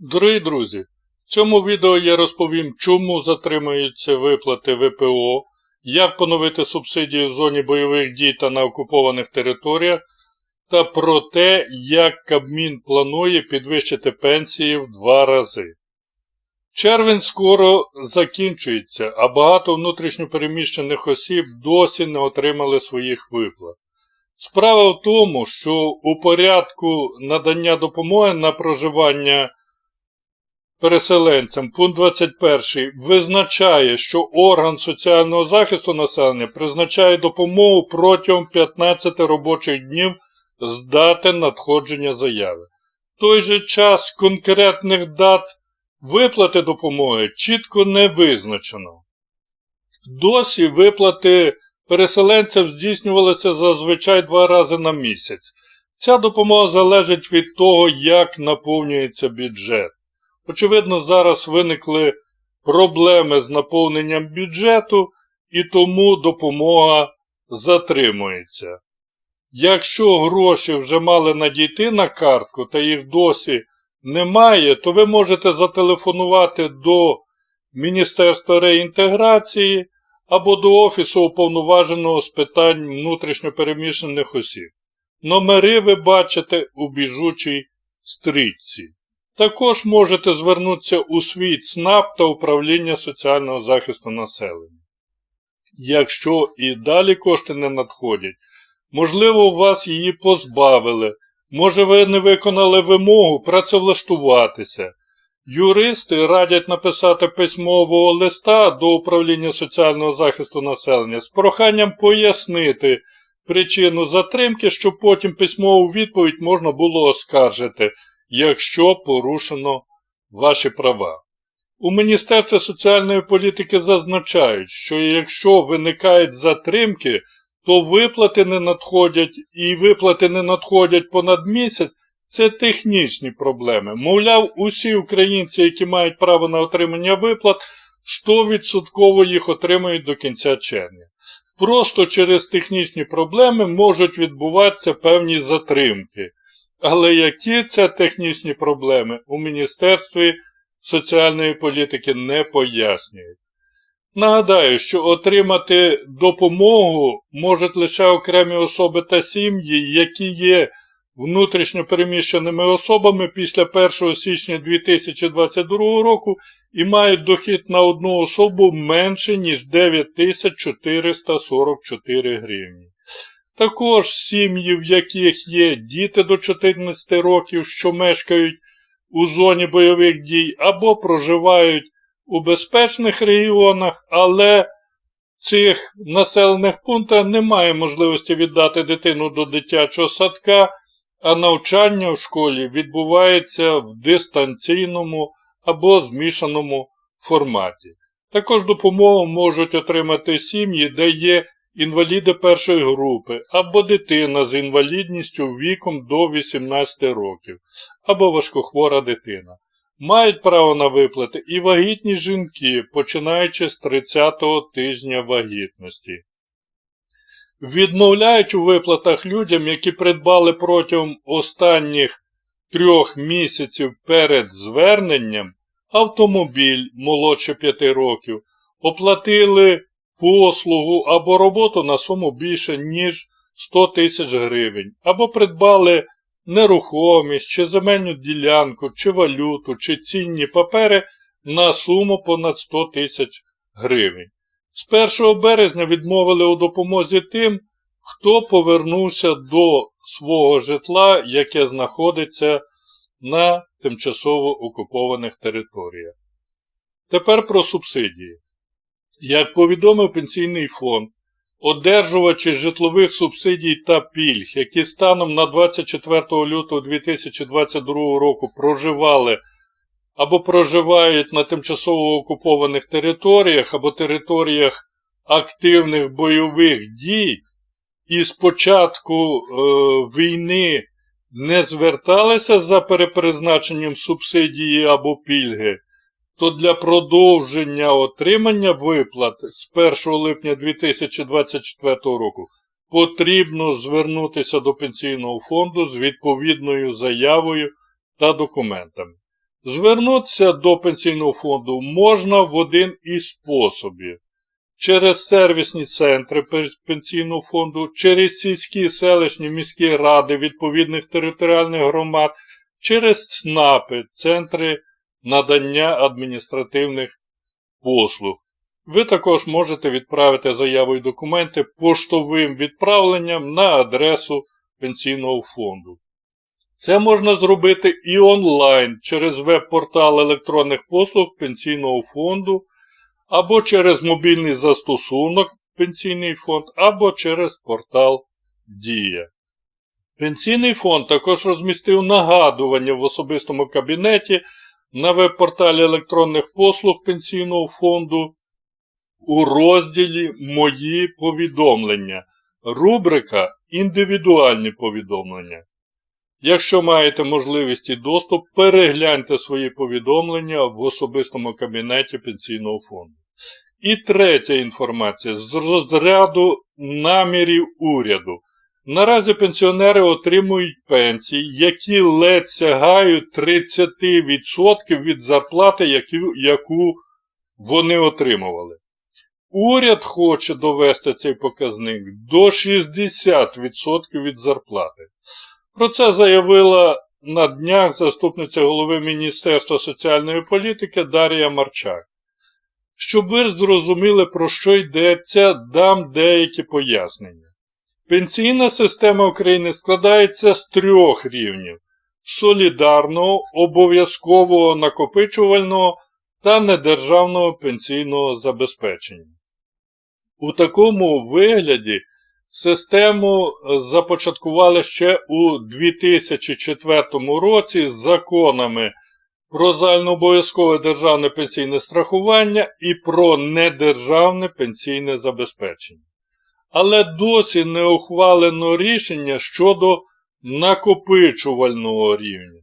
Дорогі друзі, в цьому відео я розповім, чому затримуються виплати ВПО, як поновити субсидії в зоні бойових дій та на окупованих територіях, та про те, як Кабмін планує підвищити пенсії в два рази. Червень скоро закінчується, а багато внутрішньопереміщених осіб досі не отримали своїх виплат. Справа в тому, що у порядку надання допомоги на проживання переселенцям пункт 21 визначає, що орган соціального захисту населення призначає допомогу протягом 15 робочих днів з дати надходження заяви. В той же час конкретних дат виплати допомоги чітко не визначено. Досі виплати переселенцям здійснювалися зазвичай два рази на місяць. Ця допомога залежить від того, як наповнюється бюджет. Очевидно, зараз виникли проблеми з наповненням бюджету і тому допомога затримується. Якщо гроші вже мали надійти на картку та їх досі немає, то ви можете зателефонувати до Міністерства реінтеграції або до Офісу уповноваженого з питань внутрішньопереміщених осіб. Номери ви бачите у біжучій стрічці. Також можете звернутися у свій ЦНАП та управління соціального захисту населення. Якщо і далі кошти не надходять, можливо, вас її позбавили, може ви не виконали вимогу працевлаштуватися. Юристи радять написати письмового листа до управління соціального захисту населення з проханням пояснити причину затримки, щоб потім письмову відповідь можна було оскаржити якщо порушено ваші права. У Міністерстві соціальної політики зазначають, що якщо виникають затримки, то виплати не надходять і виплати не надходять понад місяць, це технічні проблеми. Мовляв, усі українці, які мають право на отримання виплат, 100% їх отримують до кінця червня. Просто через технічні проблеми можуть відбуватися певні затримки. Але які це технічні проблеми у Міністерстві соціальної політики не пояснюють. Нагадаю, що отримати допомогу можуть лише окремі особи та сім'ї, які є внутрішньо переміщеними особами після 1 січня 2022 року і мають дохід на одну особу менше, ніж 9444 гривні. Також сім'ї, в яких є діти до 14 років, що мешкають у зоні бойових дій, або проживають у безпечних регіонах, але в цих населених пунктах немає можливості віддати дитину до дитячого садка, а навчання в школі відбувається в дистанційному або змішаному форматі. Також допомогу можуть отримати сім'ї, де є інваліди першої групи, або дитина з інвалідністю віком до 18 років, або важкохвора дитина. Мають право на виплати і вагітні жінки, починаючи з 30-го тижня вагітності. Відмовляють у виплатах людям, які придбали протягом останніх трьох місяців перед зверненням автомобіль молодше 5 років, оплатили послугу або роботу на суму більше, ніж 100 тисяч гривень, або придбали нерухомість, чи земельну ділянку, чи валюту, чи цінні папери на суму понад 100 тисяч гривень. З 1 березня відмовили у допомозі тим, хто повернувся до свого житла, яке знаходиться на тимчасово окупованих територіях. Тепер про субсидії. Як повідомив Пенсійний фонд, одержувачі житлових субсидій та пільг, які станом на 24 лютого 2022 року проживали або проживають на тимчасово окупованих територіях або територіях активних бойових дій, і з початку е, війни не зверталися за перепризначенням субсидії або пільги то для продовження отримання виплат з 1 липня 2024 року потрібно звернутися до Пенсійного фонду з відповідною заявою та документами. Звернутися до пенсійного фонду можна в один із способів. Через сервісні центри пенсійного фонду, через сільські селищні міські ради відповідних територіальних громад, через ЦНАПи, центри надання адміністративних послуг. Ви також можете відправити заяву і документи поштовим відправленням на адресу пенсійного фонду. Це можна зробити і онлайн через веб-портал електронних послуг пенсійного фонду, або через мобільний застосунок Пенсійний фонд, або через портал Дія. Пенсійний фонд також розмістив нагадування в особистому кабінеті на веб-порталі електронних послуг Пенсійного фонду у розділі Мої повідомлення. Рубрика Індивідуальні повідомлення. Якщо маєте можливість і доступ, перегляньте свої повідомлення в особистому кабінеті Пенсійного фонду. І третя інформація з розряду намірів уряду. Наразі пенсіонери отримують пенсії, які ледь сягають 30% від зарплати, яку, вони отримували. Уряд хоче довести цей показник до 60% від зарплати. Про це заявила на днях заступниця голови Міністерства соціальної політики Дар'я Марчак. Щоб ви зрозуміли, про що йдеться, дам деякі пояснення. Пенсійна система України складається з трьох рівнів: солідарного, обов'язкового накопичувального та недержавного пенсійного забезпечення. У такому вигляді систему започаткували ще у 2004 році законами про загальнообов'язкове державне пенсійне страхування і про недержавне пенсійне забезпечення. Але досі не ухвалено рішення щодо накопичувального рівня.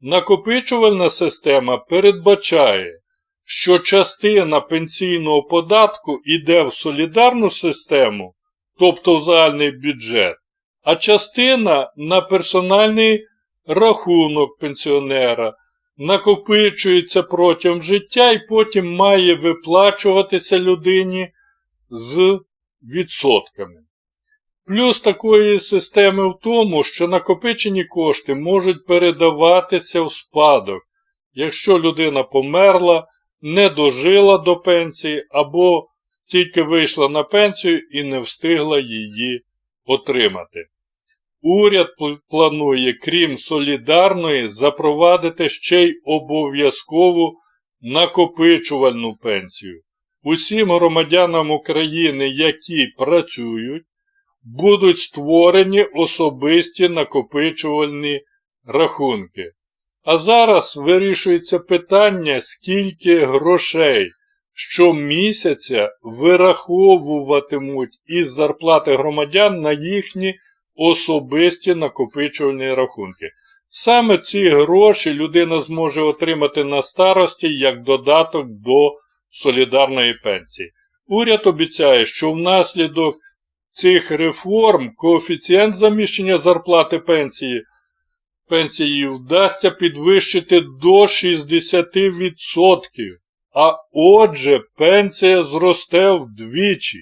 Накопичувальна система передбачає, що частина пенсійного податку йде в солідарну систему, тобто в загальний бюджет, а частина на персональний рахунок пенсіонера накопичується протягом життя і потім має виплачуватися людині з. Плюс такої системи в тому, що накопичені кошти можуть передаватися в спадок, якщо людина померла, не дожила до пенсії або тільки вийшла на пенсію і не встигла її отримати. Уряд планує, крім солідарної, запровадити ще й обов'язкову накопичувальну пенсію. Усім громадянам України, які працюють, будуть створені особисті накопичувальні рахунки. А зараз вирішується питання, скільки грошей щомісяця вираховуватимуть із зарплати громадян на їхні особисті накопичувальні рахунки. Саме ці гроші людина зможе отримати на старості як додаток до солідарної пенсії. Уряд обіцяє, що внаслідок цих реформ коефіцієнт заміщення зарплати пенсії пенсії вдасться підвищити до 60%, а отже пенсія зросте вдвічі.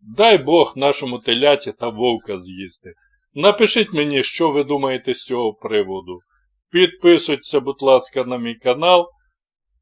Дай Бог нашому теляті та вовка з'їсти. Напишіть мені, що ви думаєте з цього приводу. Підписуйтеся, будь ласка, на мій канал.